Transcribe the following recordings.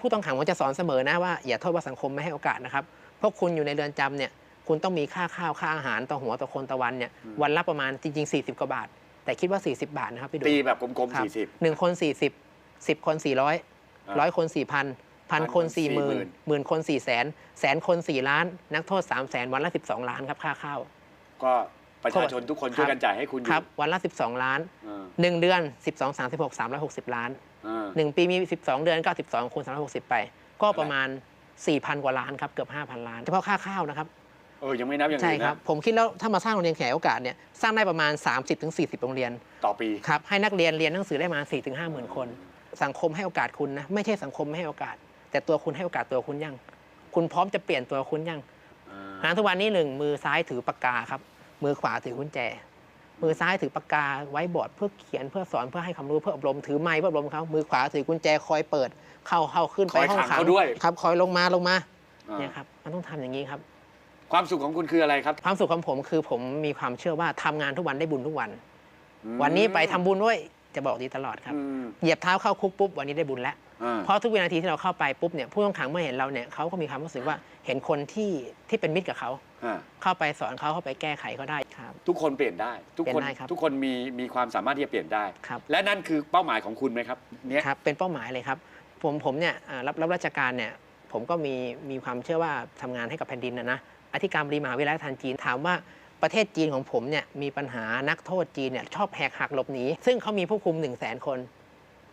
ผู้ต้องขังผมจะสอนเสมอนะว่าอย่าโทษว่าสังคมไม่ให้โอกาสนะครับเพราะคุณอยู่ในเรือนจำเนี่ยคุณต้องมีค่าข้าวค่าอาหารต่อหัวต่อคนต่อวันเนี่ยวันละประมาณจริง ๆ 40 กว่าบาท แต่คิดว่า 40 บาทนะครับพี่ดูตีแบบกลมครับๆสี่สิบหนึ่งคน 40 10 คน 400อ่าร้อยคน 4,000พันพันคนคน4 0 0 0 0 40,000หมื่นคน4แสนแสนคน 4 ล้าน นักโทษ3แสนวันละ 12 ล้านครับค่าข้าวก็ประชาชนทุกคนช่วยกันจ่ายให้คุณอยู่ครับวันละ 12 ล้านอ่า1เดือน 12 36 360 ล้าน อ่า1ปีมี 12 เดือนก็12คูณ360 ไป ก็ประมาณ 4,000 กว่าล้านครับเกือบ 5,000 ล้านเฉพาะค่าข้าวนะครับเออยังไม่นับอย่างใช่อื่นครับ นะผมคิดแล้วถ้ามาสร้างโรงเรียนขยายโอกาสเนี่ยสร้างได้ประมาณ 30-40 โรงเรียนต่อปี ครับให้นักเรียนเรียนหนังสือได้มา4 5 0 0 0 0คน สังคมให้โอกาสคุณนะไม่ใช่สังคมไม่ให้โอกาส แต่ตัวคุณให้โอกาสตัวคุณยัง คุณพร้อมจะเปลี่ยนตัวคุณยังอ่าหาทุกวันนี้หนึ่งมือซ้ายถือปากกาครับมือขวาถือกุญแจ มือซ้ายถือปากกาไว้บอร์ดเพื่อเขียนเพื่อสอนเพื่อให้ความรู้เพื่ออบรมถือไม้เพื่ออบรมเขามือขวาถือกุญแจคอยเปิด เข้าเข้าขึ้นคไปอยห้องขังขังเขาด้วย ครับคอยลงมาลงมาอ่าเนี่ยครับมันต้องทำอย่างนี้ครับ ความสุขของคุณคืออะไรครับความสุขของผมคือผมมีความเชื่อว่าทำงานทุกวันได้บุญทุกวัน อืมวันนี้ไปทำบุญด้วยจะบอกดีตลอดครับ อืมเหยียบเท้าเข้าคุกปุ๊บวันนี้ได้บุญแล้ว อ่าเพราะทุกวินาทีที่เราเข้าไปปุ๊บเนี่ยผู้ต้องขังเมื่อเห็นเราเนี่ยเขาก็มีความรู้สึกว่าเห็นคนที่ที่เป็นมิตรกับเขาอ่า เข้าไปสอนเขาเข้าไปแก้ไขเขาได้ครับ ทุกคนเปลี่ยนได้ ทุกคนเปลี่ยนได้ครับทุกคนมีมีความสามารถที่จะเปลี่ยนได้ ครับ และนั่นคือเป้าหมายของคุณไหมครับเนี่ยครับเป็นเป้าหมายเลยครับ ผมผมเนี่ยอ่ารับรับราชการเนี่ยผมก็มีมีความเชื่อว่าทำงานให้กับแผ่นดินนะนะอธิการบดีมหาวิทยาลัยทันจีนถามว่าประเทศจีนของผมเนี่ยมีปัญหานักโทษจีนเนี่ยชอบแหกหักหลบหนีซึ่งเขามีผู้คุม1 0 0 0 0แสนคน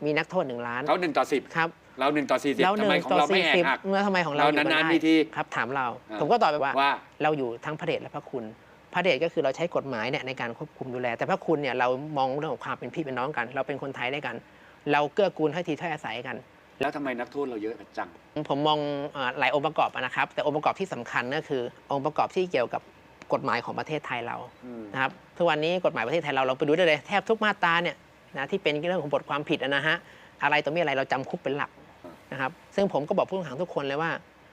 มีนักโทษ1ล้าน เขาหนึ่งต่อสิบ ครับ เราหนึ่งต่อสี่สิบแล้วหทำนึ่ไมงของต่อเราไม่สี่แหสิกบหัก เมื่อทำไมของเราเราอยู่กันนานๆได้มีทีครับถามเรา อ่าผมก็ตอบไปว่า ว่า เราอยู่ทั้งพระเดชและพระคุณ พระเดชก็คือเราใช้กฎหมายเนี่ยในการควบคุมดูแล แต่พระคุณเนี่ยเรามองเรื่องของความเป็นพี่เป็นน้องกัน เราเป็นคนไทยด้วยกัน เราเกื้อกูลให้ทีถ้อยอาศัยกัน แล้วทำไมนักโทษเราเยอะจัง ผมมองเอ่อหลายองค์ประกอบอะนะครับ แต่องค์ประกอบที่สำคัญก็คือ องค์ประกอบที่เกี่ยวกับกฎหมายของประเทศไทยเราอืม นะครับทุกวันนี้กฎหมายประเทศไทยเราเราไปดูได้เลยแทบทุกมาตราเนี่ยนะที่เป็นเรื่องของบทความผิดอะนะฮะอะไรตัวมีอะไรเราจำคุกเป็นหลัก นะครับซึ่งผมก็บอกผู้ต้องขังทุกคนเลยว่า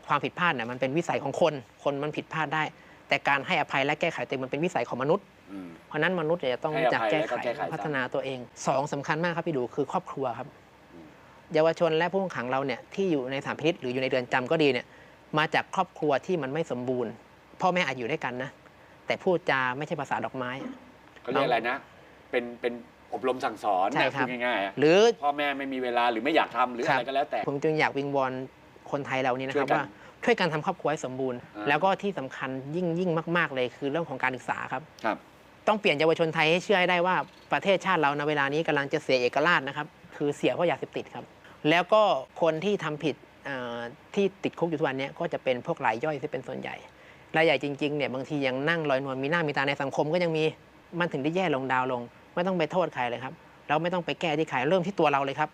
ความผิดพลาดเนี่ยมันเป็นวิสัยของคน คนมันผิดพลาดได้ แต่การให้อภัยและแก้ไขตัวเองมันเป็นวิสัยของมนุษย์อืมเพราะฉะนั้นมนุษย์เนี่ยจะต้องให้รู้อจักภัยแก้แล้วก็ไขแก้ไขซะพัฒนาตัวเองสองสำคัญมากครับพี่ดูคือครอบครัวครับอืมเยาวชนและผู้ต้องขังเราเนี่ยที่อยู่ในสถานพินิษหรืออยู่ในเรือนจำก็ดีเนี่ยมาจากครอบครัวที่มันไม่สมบูรณ์ พ่อแม่อาจอยู่ด้วยกันนะ แต่พูดจาไม่ใช่ภาษาดอกไม้เขาเรียกอะไรนะเป็นเป็น อบรมสั่งสอนใช่แบบครับพูดง่ายๆอะหรือพ่อแม่ไม่มีเวลาหรือไม่อยากทำหรือครัอะบไรก็แล้วแต่ ผมจึงอยากวิงวอนคนไทยเรานี่นะครับช่วยกันว่าช่วยกันทำครอบครัวให้สมบูรณ์ อ่า แล้วก็ที่สำคัญยิ่งยิ่งมาก ๆ เลยคือเรื่องของการศึกษาครับ ครับ ต้องเปลี่ยนเยาวชนไทยให้เชื่อให้ได้ว่าประเทศชาติเราในเวลานี้กำลังจะเสียเอกราชนะครับ คือเสียเพราะยาเสพติดครับ แล้วก็คนที่ทำผิดเอ่อที่ติดคุกอยู่ทุกวันเนี้ก็จะเป็นพวกรายย่อยที่เป็นส่วนใหญ่รายใหญ่จริงๆเนี่ยบางทียังนั่งลอยนวลมีหน้ามีตาในสังคมก็ยังมีมันถึงได้แย่ลงดาวลง ไม่ต้องไปโทษใครเลยครับเราไม่ต้องไปแก้ที่ใครเริ่มที่ตัวเราเลยครับ